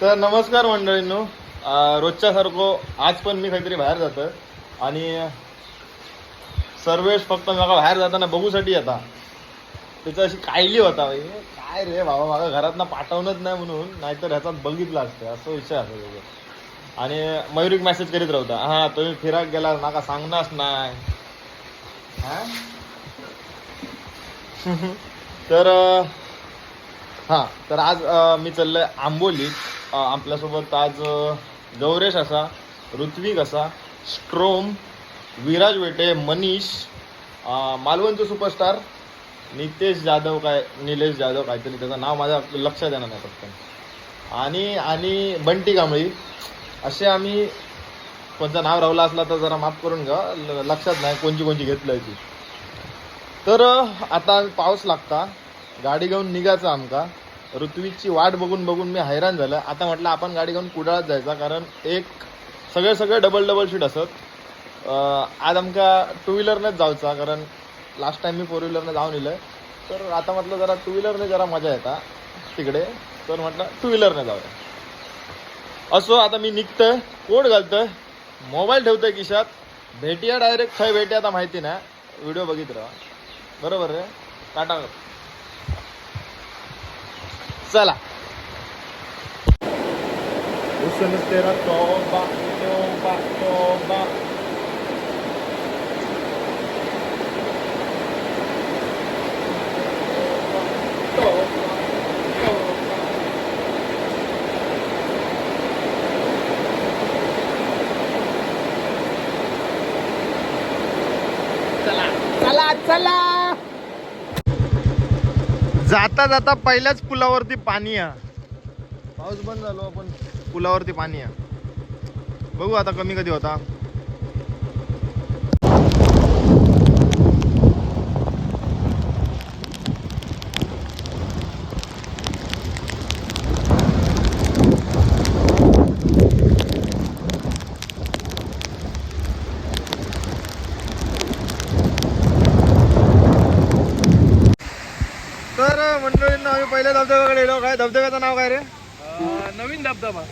तर नमस्कार मंडळींनो. रोजच्या सारखं आज पण मी काहीतरी बाहेर जातं आणि सर्वेश फक्त मला बाहेर जाताना बघूसाठी येता त्याचं अशी कायली होता. बाई काय रे बाबा मला घरातनं पाठवणंच नाही म्हणून नाहीतर ह्याच्यात बघितलं असतं. असं विषय असतो त्याचा आणि मयुरिक मेसेज करीत राहता. हा तुम्ही फिराक गेला नाका सांगणारच नाही. हां? तर हा तर आज मी मी आहे आंबोलीत. आपल्यासोबत आज गौरेश असा ऋत्विक असा स्ट्रोम विराज वेटे मनीष मालवणचे सुपरस्टार नितेश जाधव काय निलेश जाधव काहीतरी त्याचं नाव माझ्या लक्षात येणार नाही पटकन. आणि आणि बंटी कांबळी. असे आम्ही कोणतं नाव रावलं असला तर जरा माफ करून घ्या ल- लक्षात नाही कोणची कोणची घेतलं ती. तर आता पाऊस लागता. गाडी घेऊन निघायचं आमका. ऋत्विकची वाट बघून बघून मी हैराण झालं. आता म्हटलं आपण गाडी घेऊन कुडाळात जायचा कारण एक सगळे सगळे डबल डबल शीट असत. आज आमका टू व्हीलरनेच जायचा कारण लास्ट टाइम मी फोर व्हीलरने जाऊन येलोय. तर आता म्हटलं जरा टू व्हीलरने जरा मजा येता तिकडे. तर म्हटलं टू व्हीलरने जाऊया. असो आता मी निघतोय कोड घालतोय मोबाईल ठेवतोय किशात भेटिया डायरेक्ट खय भेटी आता माहिती नाही. व्हिडिओ बघित राहा. बरोबर रे? टाटा. चला. हुसन तेरा तोबा तोबा तोबा चला चला. जाता जाता पहिल्याच पुलावरती पाणी आहे पाऊस बंद झालो आपण. पुलावरती पाणी आहे बघू आता कमी कधी होता तर मंडळींना आम्ही पहिल्या धबधब्याकडे गेलो. काय धबधब्याचं नाव काय रे? नवीन धबधबा.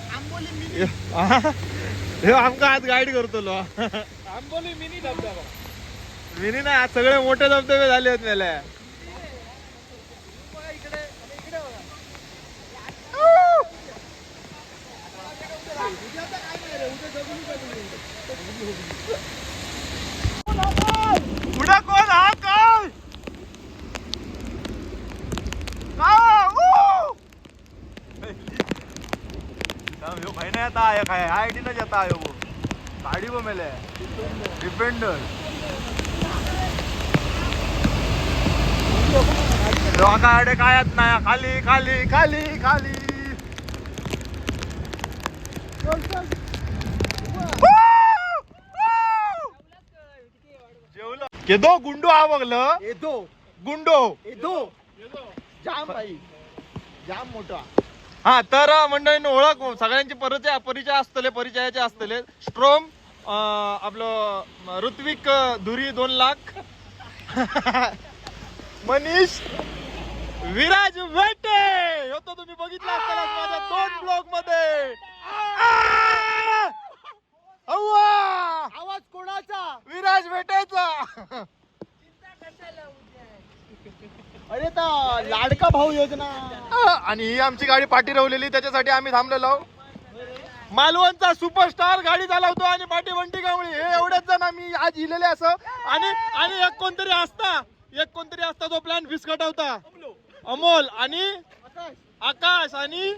हे आमका आज गाईड करतो लो आंबोली मिनी धबधबा. मिनी ना आज सगळे मोठे धबधबे झाले आहेत मेले. पुढं कोण? हा का? ऊ! थांब, भाई नाही आता आहे काय? आय टी नच येता ह्यो गाडी पण मेले डिपेंडर लोकांकडे कायच नाही. खाली खाली खाली खाली. जेवलं. केदो गुंडो हा बघलं येतो गुंडो. येतो जाम भाई. जाम मोठा. हा तर मंडळींनी ओळख सगळ्यांची परिचय परिचय असतले परिचयाचे असतले. स्ट्रोम आपलं ऋत्विक धुरी दोन लाख. मनीष विराज वेटे. ह्यो तो तुम्ही बघितला असताना माझ्या दोन ब्लॉगमध्ये! आवाज कोणाचा? विराज वेटेचा. अरे ता लाडका भाऊ योजना. आणि ही आमची गाडी पाठी रवलेली त्याच्यासाठी आम्ही थांबलेलो. मालवणचा सुपरस्टार गाडी चालवतो आणि पाठी बंटी कांबळी हे एवढेच जण आम्ही आज इलेले असं. आणि आणि एक कोणतरी असता एक कोणतरी असता तो प्लॅन विस्कटवता. अमोल आणि आकाश आणि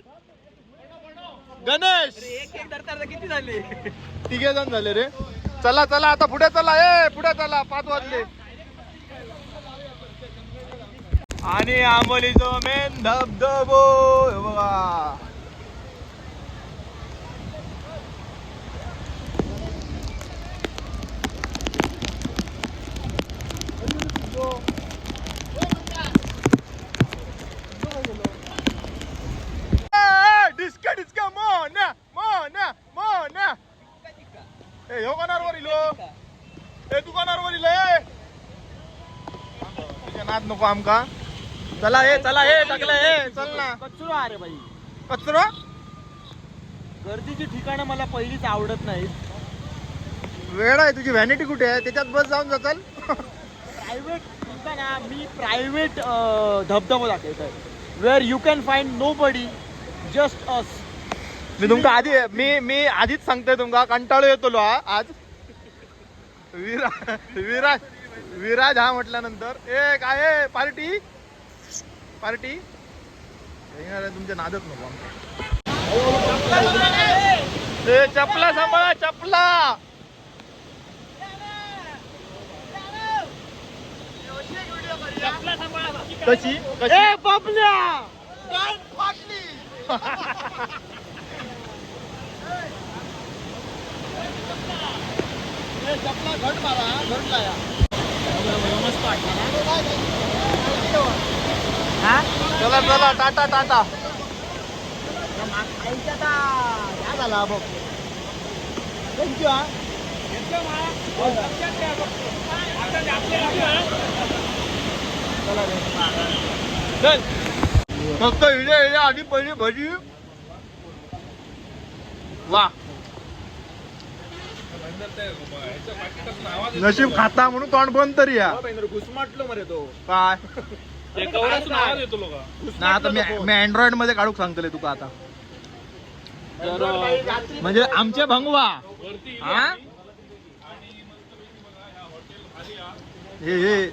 गणेश. एक एक दर किती झाले? तिघे जण झाले रे. चला चला आता पुढे चला. ए पुढे चला पाच वाजले. आणि आंबोलीचो मेन धबधबो बघा. डिस्का डिस्का नको आमका चला ए चला ए टाकला ए चल ना. कचरो अरे भाई कचरो? गर्दीची ठिकाणं मला पहिलीच आवडत नाहीत. वेळ आहे तुझी व्हॅनिटी कुठे आहे? त्याच्यात बस जाऊन जाचाल. प्रायव्हेट ना मी प्रायव्हेट धबधबा दाखवतोय. Where you can find nobody just us मी तुमका आधी मी मी आधीच सांगतोय तुमका कंटाळू येतो लो हा आज. विरा विराज विराज हा म्हटल्यानंतर. ए काय आहे? पार्टी? पार्टी? येणार आहे तुमच्या नादच नको आमच्या. चपला सांभाळा चपला! कशी? कशी? ए बाबल्या! चपला घट मारा घटला या हा? चला चला टाटा टाटा. या झाला बघ. थँक्यू हा. फक्त हिजे हिजे आधी पहिली भजी. वा. नशीब खाता म्हणून तोंड बंद तरी या. घुसमाटलो मरे तो. काय. ना आता मी मी अँड्रॉइडमध्ये काढूक सांगतले तुका आता. म्हणजे आमचे भंगवा. हा? हे हे.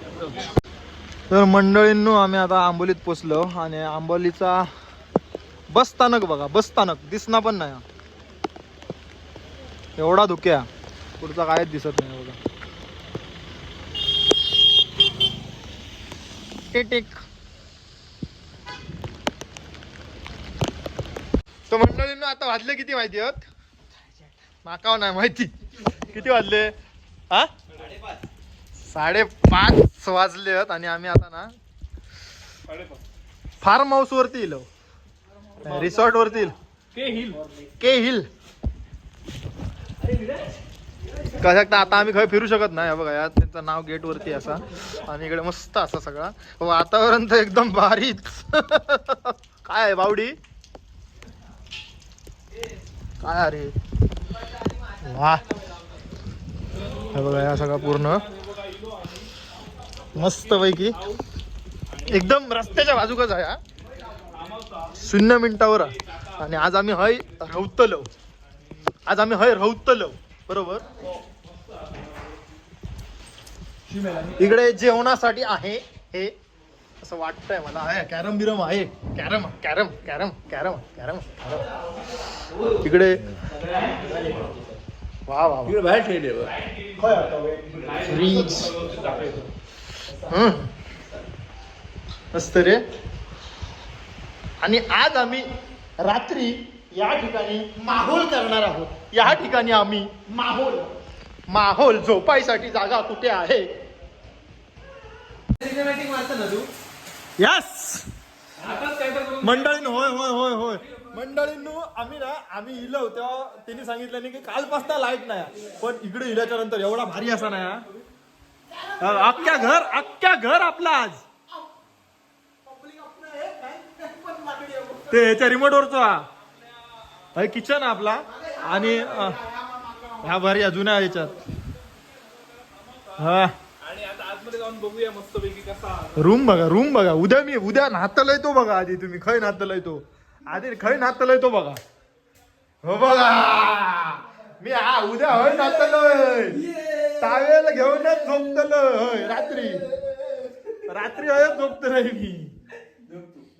तर मंडळींनो आम्ही आता आंबोलीत पोचलो आणि आंबोलीचा बस स्थानक बघा बस स्थानक. दिसना पण नाही. एवढा धुक्या. पुढचा कायच दिसत नाही बघा. टिक तर मंडळींनो आता वाजले किती माहिती आहेत? माकाव नाही माहिती. किती वाजले? हा साडेपाच वाजले आहेत आणि आम्ही आता ना फार्म हाऊस. वरती इलो रिसॉर्ट वरती येईल के हिल. कसं शकता. आता आम्ही खरं फिरू शकत नाही. बघा या त्यांचं नाव गेट वरती असा. आणि इकडे मस्त असा सगळा. हो, वातावरण तर एकदम भारीच काय आहे बावडी? काय अरे वा. बघा या सगळा पूर्ण. मस्त पैकी एकदम रस्त्याच्या बाजूकच आहे हा. शून्य मिनिटावर. आणि आज आम्ही हय रवतलो आज आम्ही हय रवतलो बरोबर? इकडे जेवणासाठी आहे हे. असं वाटतंय मला. आहे कॅरम बिरम आहे. Carrom carrom carrom carrom carrom. Carrom इकडे. वा वा. बाहेर ठेवले फ्रीज. मस्त रे. आणि आज आम्ही रात्री या ठिकाणी माहोल करणार आहोत. या ठिकाणी आम्ही माहोल. माहोल झोपायसाठी जागा कुठे आहे? यस मंडळीन होय होय होय होय. मंडळींनो आम्ही ना आम्ही इलो तेव्हा त्यांनी सांगितलं नाही की कालपासून लाइट नाही पण इकडे इल्याच्या नंतर एवढा भारी असा नाही हा. अख्ख्या घर अख्ख्या घर आपला आज. ते ह्याच्या रिमोट वरचा हा किचन आपला. आणि ह्या भारी या जुन्या ह्याच्यात हा. आणि आता आतमध्ये जाऊन बघूया मस्त पैकी कसा रूम बघा रूम बघा. उद्या मी उद्या नातलय तो बघा आधी तुम्ही. खय नातलय तो? आधी खय नातलय तो बघा. हो बघा. मी हा उद्या होय नातलय टावेल घेऊनच झोपतलोय. होय रात्री. रात्री होय झोपतलोय मी.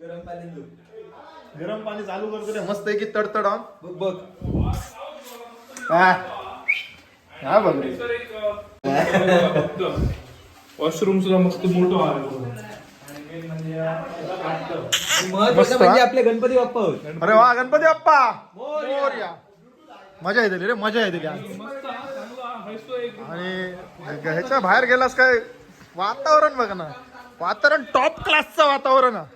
गरम पाणी चालू करतो रे मस्त आहे की तडतड बघ बघ. हा. बघ. रे. वॉशरूम सुद्धा मस्त मोठं आहे. म्हणजे महत्वाचं म्हणजे हा? आपले गणपती बाप्पा होत अरे वा गणपती बाप्पा! मोरया. मजा येते रे मजा येते हा, आणि ह्याच्या बाहेर गेलास काय? वातावरण बघ ना. वातावरण टॉप क्लासचं वातावरण आहे.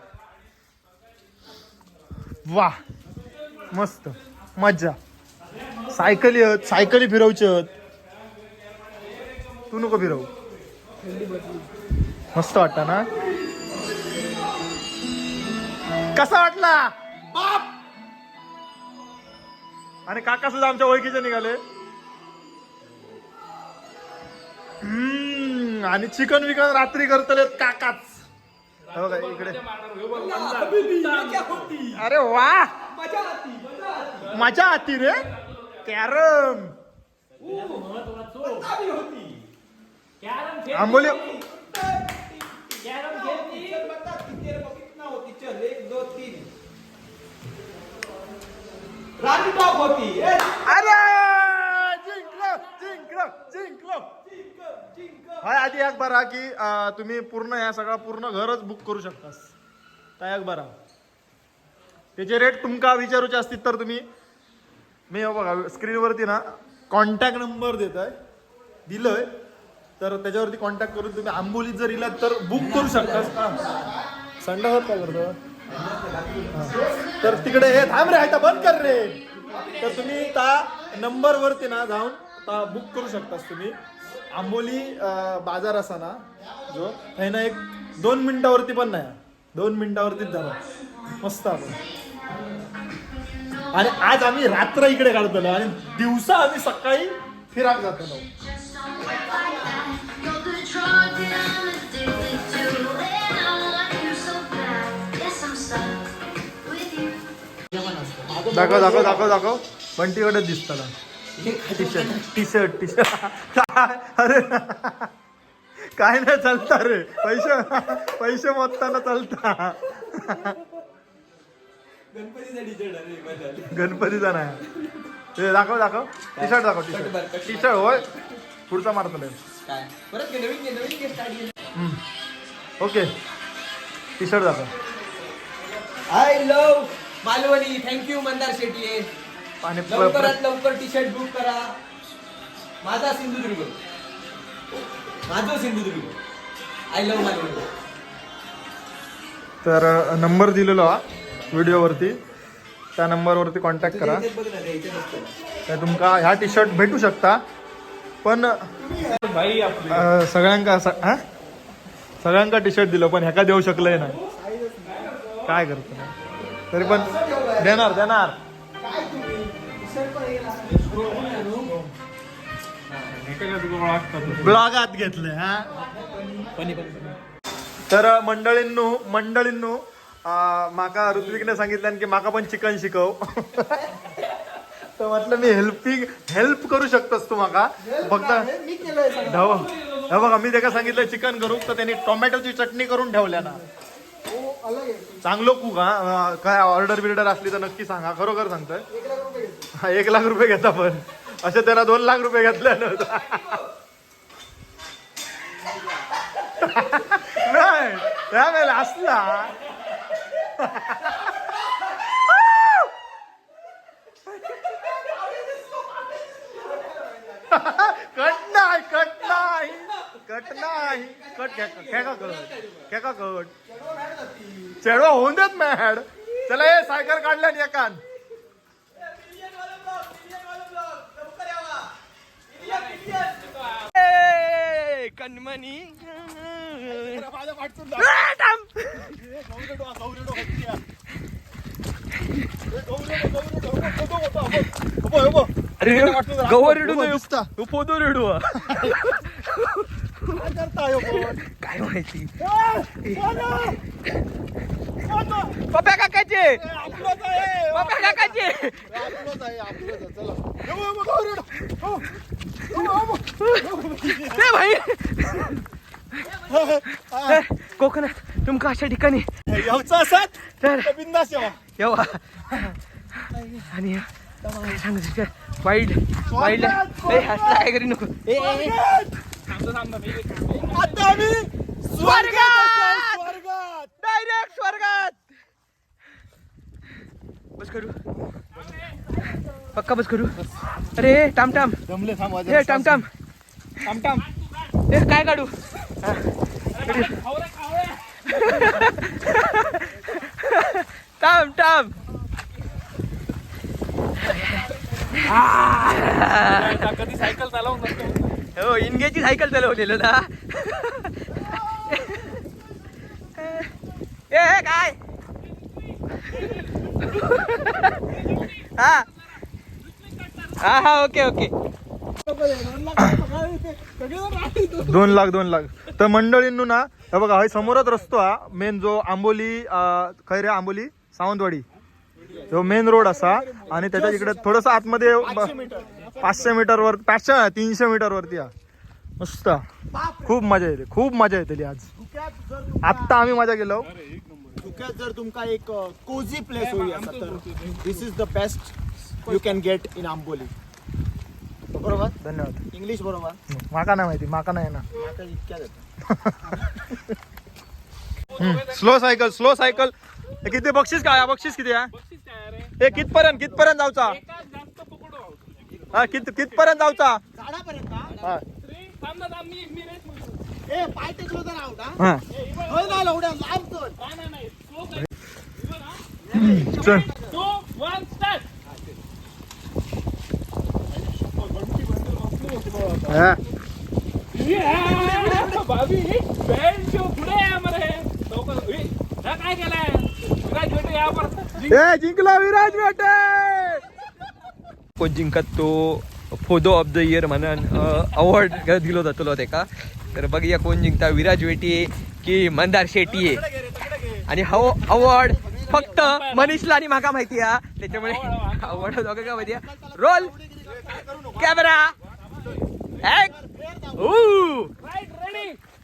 वा. मस्त. मज्जा. सायकली आहेत सायकली फिरवचे आहेत. तू नको फिरव. मस्त वाटत ना? कसा वाटला? बाप! आणि काका सुद्धा आमच्या ओळखीचे निघाले. हम्म, आणि चिकन विकन रात्री करतले काकाच. हे बघा इकडे. अरे वा. मजा आती रे. कॅरम. आंबोली. होती. अरे! जिंकलो हाय आधी एक बरा की अं, तुम्ही पूर्ण या सगळा पूर्ण घरच बुक करू शकतास. काय एक बरा. त्याचे रेट तुमका विचारूचे असतील तर तुम्ही मी हे बघा स्क्रीनवरती ना कॉन्टॅक्ट नंबर देत आहे दिलंय तर त्याच्यावरती कॉन्टॅक्ट करून तुम्ही आंबोलीत जर इलात तर बुक करू शकता संडासात काय करतो? हा. तर तिकडे हे थांब रे आता बंद कर रे. तर तुम्ही त्या नंबरवरती ना जाऊन ता बुक करू शकतास तुम्ही. आंबोली बाजार असा ना जो आहे ना एक दोन मिनिटावरती पण नाही. दोन मिनिटावरतीच झाला मस्त आपण. आणि आज आम्ही रात्र इकडे काढतो आणि दिवसा आम्ही सकाळी फिराक जातो. दाखव. दाखव दाखव दाखव. बंटीकडे दिसताना. T shirt T shirt T shirt अरे. काय नाही चालता रे. पैसे पैसे मोजताना चालता. गणपतीचा नाही. हे दाखव दाखव. टी शर्ट दाखव टी शर्ट टी शर्ट होय. पुढचा मारतो. ओके. टी शर्ट दाखव. I love Malvani. Thank you Mandar Shetty. आणि प- लवकरात लवकर टी शर्ट बुक करा. माझा सिंधुदुर्ग. माझं सिंधुदुर्ग. आय लव मालवणी तर नंबर दिलेलो हा व्हिडिओवरती. त्या नंबरवरती कॉन्टॅक्ट करा. बघ ना. तर तुमका ह्या टी शर्ट भेटू शकता. पण भाई आपली. अं, सगळ्यांका हा? सगळ्यांका टी शर्ट दिलं पण ह्याका देऊ शकलंय नाही. काय करतो? तरी पण देणार देणार. ब्लॉगात घेतले हा? तर मंडळींनो मंडळींनो माका ऋत्विकने सांगितलं की माका पण चिकन शिकव. तर म्हटलं मी हेल्पिंग हेल्प करू शकतोस तू माका. फक्त. धाव हे बघा मी त्याला सांगितलं चिकन करू. तर त्यांनी टोमॅटोची चटणी करून ठेवल्या ना. चांगलं कुक हा. अं, काय ऑर्डर बिर्डर असली तर नक्की सांगा. खरोखर सांगतोय एक लाख रुपये घेतो. हा, एक लाख रुपये घेता पण असे त्याला दोन लाख रुपये घेतले नाही त्यावेळेला असला. कट नाही कट नाही. कट नाही. कट खेका कट? खेका कट? चेडवा होऊन देत मॅड. चला हे सायकल काढल्या एकान कणमणी अरे गवर रेडू नाही. पोदो रेडू काय काय माहिती? ए, कोण? पप्या काकाचे. पप्या काकाचे भाई कोकणात तुमका अशा ठिकाणी तर बिंदास यावा? आणि काय सांगू तुझ्या? वाईल्ड वाईल्ड हसला काय करी नको! स्वर्गात! डायरेक्ट स्वर्गात! बस करू. पक्का बस करू. अरे टाम टाम. जमले थांब ए टाम टाम. टाम टाम. ए काय काढू? हा. टाम टाम. कधी सायकल चालवून हो इनगेची सायकल चालवलेलो ना. ए, काय? हा. हा हा ओके ओके. दोन लाख दोन लाख. तर मंडळींनो ना हे बघा हा समोरच रस्तो हा. मेन जो आंबोली खैरे आंबोली? सावंतवाडी. जो मेन रोड असा. आणि त्याच्या इकडे थोडस आतमध्ये पाचशे मीटर. वर पाचशे तीनशे मीटर वरती हा. मस्त. खूप मजा येते खूप मजा येते आज. आत्ता आम्ही मजा गेलो धुक्यात जर तुमका एक कोझी प्लेस होई असा तर this is the best you can get in Amboli बरोबर? धन्यवाद. इंग्लिश बरोबर? माका नाही माहिती माका नाही ना इतक्यात येतं. स्लो सायकल स्लो सायकल हे किती बक्षीस काय? बक्षीस किती आहे? हे कितपर्यंत कितपर्यंत जाऊचा हा कित कितपर्यंत जाऊचा? हा पाय टेकलो तर आउट हा? काय केलाय विराज भेटे यावर जिंकला विराज बेटे! कोण जिंकत तो? फोदो ऑफ द इयर म्हणून अवॉर्ड दिलो जातलो तेका तर बघूया कोण जिंकता. विराज वेटी की मंदार शेट्टी आणि हा अवॉर्ड फक्त मनीषला आणि माका माहिती आहे त्याच्यामुळे अवॉर्ड दोघं का माहिती roll camera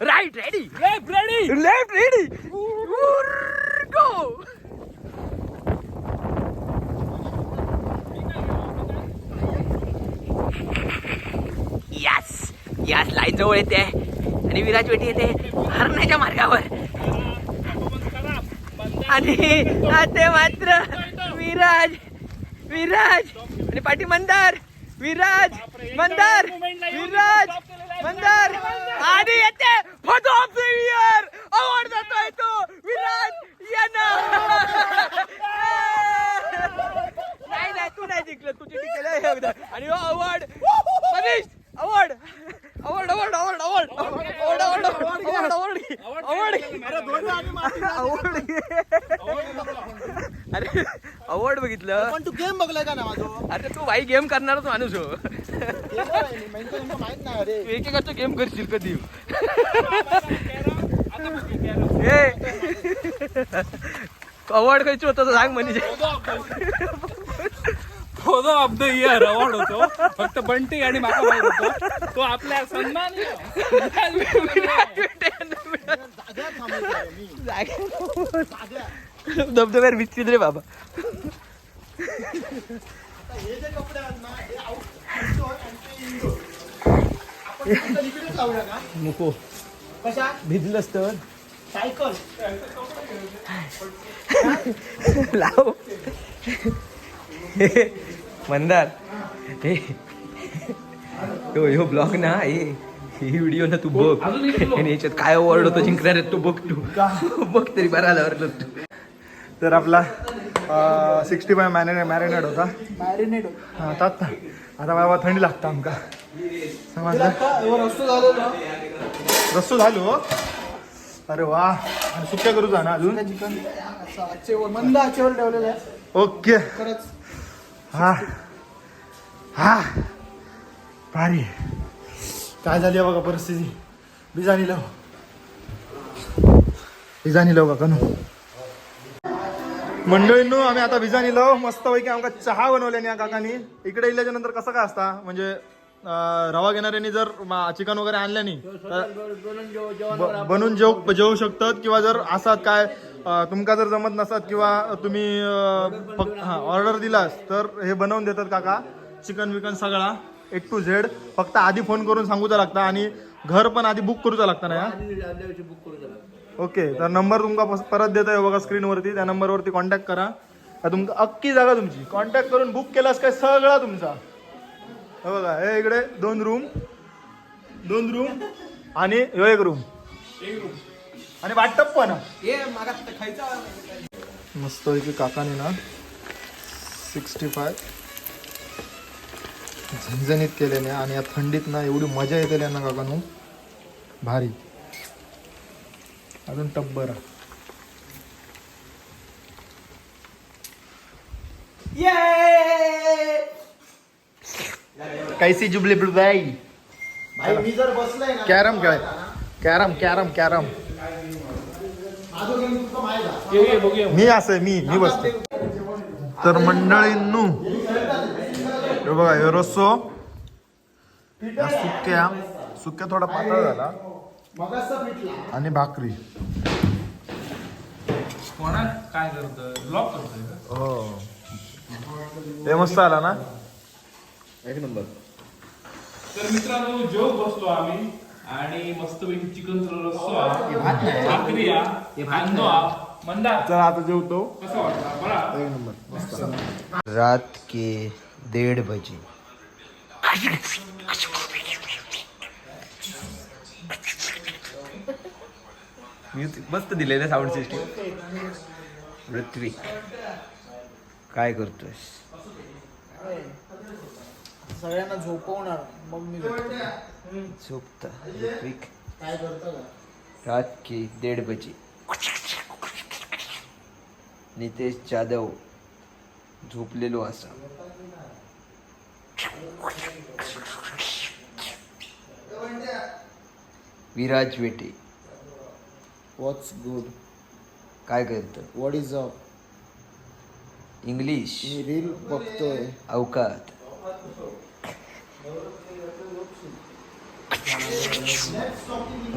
right ready left ready left ready go yes yes line जवळ येते. आणि विराज पेटी येते. हरण्याच्या मार्गावर. आणि ते मात्र विराज. विराज. आणि पाठी मंदार. विराज मंदार विराज मंदार. आणि येते photo of the year award जातोय तो. विराज यांना नाही नाही तू नाही जिंकलं. तू चिटिंग केलं हे एकदा. आणि award Manish award award award award award award award award award award अरे अवॉर्ड बघितलं. पण तू गेम बघलाय का ना माझं? अरे तू भाई गेम करणारच माणूस हो. माहीत नाही अरे. तू एकेकाचं गेम करशील कधी? अवॉर्ड खायचं होतं सांग म्हणजे photo of the year award होतो. फक्त बंटी आणि माका माहीत होतो. तो आपल्या सन्मान मी. जाग्यात. धबधब्यावर विकतील रे बाबा नको. कशा? तर. सायकल. लाव. मंदार. हे यो ह्यो ब्लॉग ना हे ही व्हिडिओ ना तू बघ. आणि याच्यात काय ओरडतो जिंकणार तू बघ तू. बघ तरी बरा आला तू तर आपला सिक्स्टी फाय मॅरिने मॅरिनेट होता. मॅरिनेट हा तात ना आता बाबा थंडी लागता आमका. समजलं? रस्तो झालो अरे वा. सुक्या करू जा ना अजून? मंद आचेवर ठेवलेलं आहे. ओके. हा. हा. भारी. काय झाली बघा परिस्थिती? बिजानी लाव. बिजानी लाव का कनू मंडळींनो आम्ही आता बिजानी लाव मस्तपैकी आमका चहा बनवल्याने या काकानी. इकडे इल्याच्या नंतर कसं काय असता? म्हणजे रवा घेणाऱ्यांनी जर चिकन वगैरे आणल्यानी तर ब- बनवून जेव जेवू शकतात किंवा जर असात काय तुमका जर जमत नसत किंवा तुम्ही हा ऑर्डर दिलास तर हे बनवून देतात काका. चिकन विकन सगळा ए टू झेड फक्त आधी फोन करून सांगूचा लागता आणि घर पण आधी बुक करूचा लागता ना या? ओके तर नंबर तुमका परत देत आहे बघा स्क्रीनवरती त्या नंबरवरती कॉन्टॅक्ट करा. का तुमका अख्खी जागा तुमची. कॉन्टॅक्ट करून बुक केलास काय सगळा तुमचा. हे बघा हे इकडे दोन रूम दोन रूम आणि ह्यो एक रूम आणि वाटप पण. मस्त पैकी काकाने ना सिक्स्टी फाय झणझणीत केलेले आणि या थंडीत ना एवढी मजा येते ना काकानू. भारी. अजून टब्बर कैसी जुबली बुलबाई भाई? मी जर बसलोय ना कॅरम खेळ. Carrom carrom carrom. माझं माहीत आहे. बघूया मी असं मी मी बसतो तर मंडळींनू हे बघा हे रस्सो या सुक्या सुक्या थोडा पातळ झाला. आणि भाकरी. कोणा काय करतोय? ब्लॉक करतोय का? हो. ते मस्त आला ना? एक नंबर. तर मित्रांनो जेव बसलो आम्ही आणि मस्तपैकी चिकन रस्सा भाकरी हा, मंदार. चला आता जेवतो. कसं वाटतं? बरा? एक नंबर. रात के डेढ़ बजे. म्युझिक मस्त दिलेलं साऊंड सिस्टीम ऋत्विक काय करतोयस? सगळ्यांना झोपवणार. मग मी झोपतो. ऋत्विक काय करतो? रात के डेढ़ बजे. नितेश जाधव झोपलेलो असा. विराज वेटे. वॉट्स गुड काय करतं? व्हॉट इज अप इंग्लिश मी रील बघतोय. अवकात.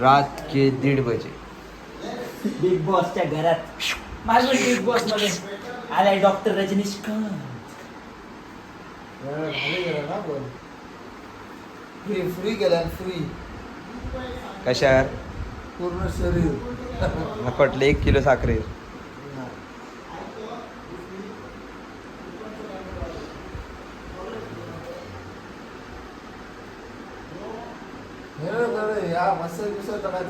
रात के दीड बजे. बिग बॉसच्या घरात. माझं बिग बॉसमध्ये आलाय डॉक्टर रजनीशकांत. फ्री फ्री गेला फ्री कशावर पूर्ण शरीर. म्हटलं एक किलो साखरे. या मसाज बिसाज काय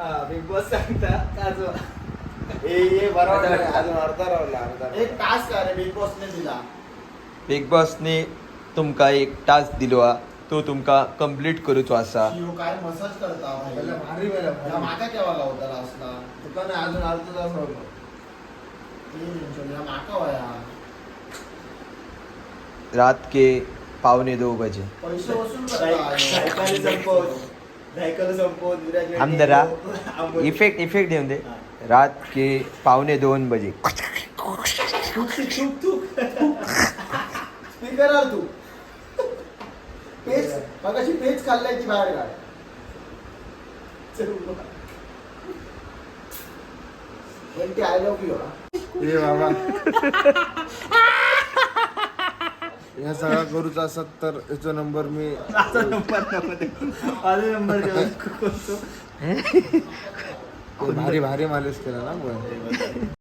बिग बॉस म्हणता खाजवा पाठीवर बिग बॉस सांगता खाजवा एक टास्क आहे बिग बॉसने दिला. बिग बॉसने तुमका एक टास्क दिलो हा तो तुमका कंप्लीट करूचो असा शिव काय मसाज करता भारी वेळा माका केव्हा लास्टला तुका नाही अजून अर्ध तास होतो माका वया रात के पावणे दो बजे. पैसे वसूल करता जरा इफेक्ट इफेक्ट येऊन दे. रात के पावणे दोन बजे. स्पीकर तू. पेज मगाशी पेज खाल्लाय ती बाहेर काढ पण ती आय लव्ह यू ए बाबा. या सगळा करूचा असत तर याचा नंबर मी भारी भारी मालिश केला ना